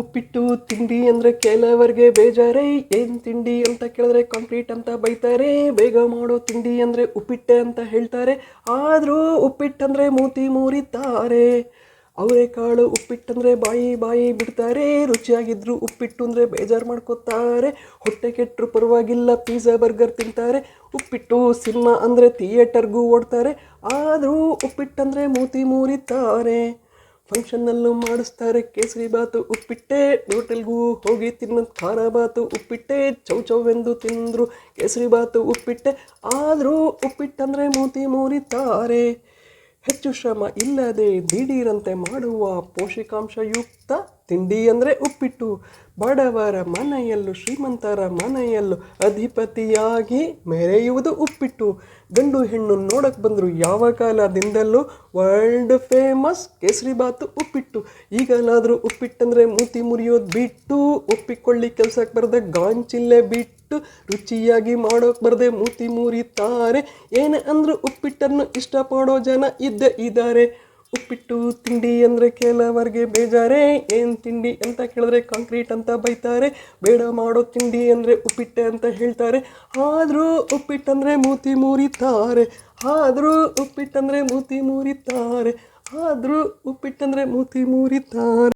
ಉಪ್ಪಿಟ್ಟು, ತಿಂಡಿ ಅಂದರೆ ಕೆಲವರಿಗೆ ಬೇಜಾರೇ. ಏನು ತಿಂಡಿ ಅಂತ ಕೇಳಿದ್ರೆ ಕಾಂಕ್ರೀಟ್ ಅಂತ ಬೈತಾರೆ. ಬೇಗ ಮಾಡೋ ತಿಂಡಿ ಅಂದರೆ ಉಪ್ಪಿಟ್ಟೆ ಅಂತ ಹೇಳ್ತಾರೆ. ಆದರೂ ಉಪ್ಪಿಟ್ಟಂದರೆ ಮೂತಿ ಮೂರಿತಾರೆ ಅವರೆಕಾಳು ಉಪ್ಪಿಟ್ಟಂದರೆ ಬಾಯಿ ಬಾಯಿ ಬಿಡ್ತಾರೆ. ರುಚಿಯಾಗಿದ್ರು ಉಪ್ಪಿಟ್ಟು ಅಂದರೆ ಬೇಜಾರು ಮಾಡ್ಕೋತಾರೆ. ಹೊಟ್ಟೆ ಕೆಟ್ಟರು ಪರವಾಗಿಲ್ಲ ಪಿಜ್ಜಾ ಬರ್ಗರ್ ತಿಂತಾರೆ. ಉಪ್ಪಿಟ್ಟು ಸಿನಿಮಾ ಅಂದರೆ ಥಿಯೇಟರ್ಗೂ ಓಡ್ತಾರೆ. ಆದರೂ ಉಪ್ಪಿಟ್ಟಂದರೆ ಮೂತಿ ಮೂರಿತಾರೆ ಫಂಕ್ಷನ್ನಲ್ಲೂ ಮಾಡಿಸ್ತಾರೆ, ಕೇಸರಿ ಬಾತು ಉಪ್ಪಿಟ್ಟೆ, ಹೋಟೆಲ್ಗೂ ಹೋಗಿ ತಿನ್ನೋದು ಖಾರ ಬಾತು ಉಪ್ಪಿಟ್ಟೆ ಚೌ ಚೌವೆಂದು ತಿಂದರು ಕೇಸರಿ ಬಾತು ಉಪ್ಪಿಟ್ಟೆ. ಆದರೂ ಉಪ್ಪಿಟ್ಟಂದರೆ ಮೂತಿ ಮೂರಿತಾರೆ. ಹೆಚ್ಚು ಶ್ರಮ ಇಲ್ಲದೆ ದಿಢೀರಂತೆ ಮಾಡುವ ಪೋಷಕಾಂಶಯುಕ್ತ ತಿಂಡಿ ಅಂದರೆ ಉಪ್ಪಿಟ್ಟು. ಬಡವರ ಮನೆಯಲ್ಲೂ, ಶ್ರೀಮಂತರ ಮನೆಯಲ್ಲೂ ಅಧಿಪತಿಯಾಗಿ ಮೆರೆಯುವುದು ಉಪ್ಪಿಟ್ಟು. ಗಂಡು ಹೆಣ್ಣು ನೋಡಕ್ಕೆ ಬಂದರು ಯಾವ ಕಾಲದಿಂದಲೂ ವರ್ಲ್ಡ್ ಫೇಮಸ್ ಕೇಸರಿ ಬಾತು ಉಪ್ಪಿಟ್ಟು. ಈಗಲಾದರೂ ಉಪ್ಪಿಟ್ಟಂದರೆ ಮೂತಿ ಮುರಿಯೋದು ಬಿಟ್ಟು ಉಪ್ಪಿಕೊಳ್ಳಿ ಕೆಲಸಕ್ಕೆ ಬರದೆ ಗಾಂಚಿಲ್ಲೆ ಬಿಟ್ಟು ರುಚಿಯಾಗಿ ಮಾಡೋಕೆ ಬರದೆ ಮೂತಿ ಮೂರಿತಾರೆ. ಏನೇ ಅಂದರೂ ಉಪ್ಪಿಟ್ಟನ್ನು ಇಷ್ಟಪಡೋ ಜನ ಇದ್ದೇ ಇದ್ದಾರೆ ಉಪ್ಪಿಟ್ಟು ತಿಂಡಿ ಅಂದರೆ ಕೆಲವರಿಗೆ ಬೇಜಾರೇ. ಏನು ತಿಂಡಿ ಅಂತ ಕೇಳಿದ್ರೆ ಕಾಂಕ್ರೀಟ್ ಅಂತ ಬೈತಾರೆ. ಬೇಡ ಮಾಡೋ ತಿಂಡಿ ಅಂದರೆ ಉಪ್ಪಿಟ್ಟೆ ಅಂತ ಹೇಳ್ತಾರೆ. ಆದರೂ ಉಪ್ಪಿಟ್ಟಂದರೆ ಮೂತಿ ಮೂರಿತಾರೆ. ಆದರೂ ಉಪ್ಪಿಟ್ಟಂದರೆ ಮೂತಿ ಮೂರಿತಾರೆ. ಆದರೂ ಉಪ್ಪಿಟ್ಟಂದರೆ ಮೂತಿ ಮುರಿತಾರೆ.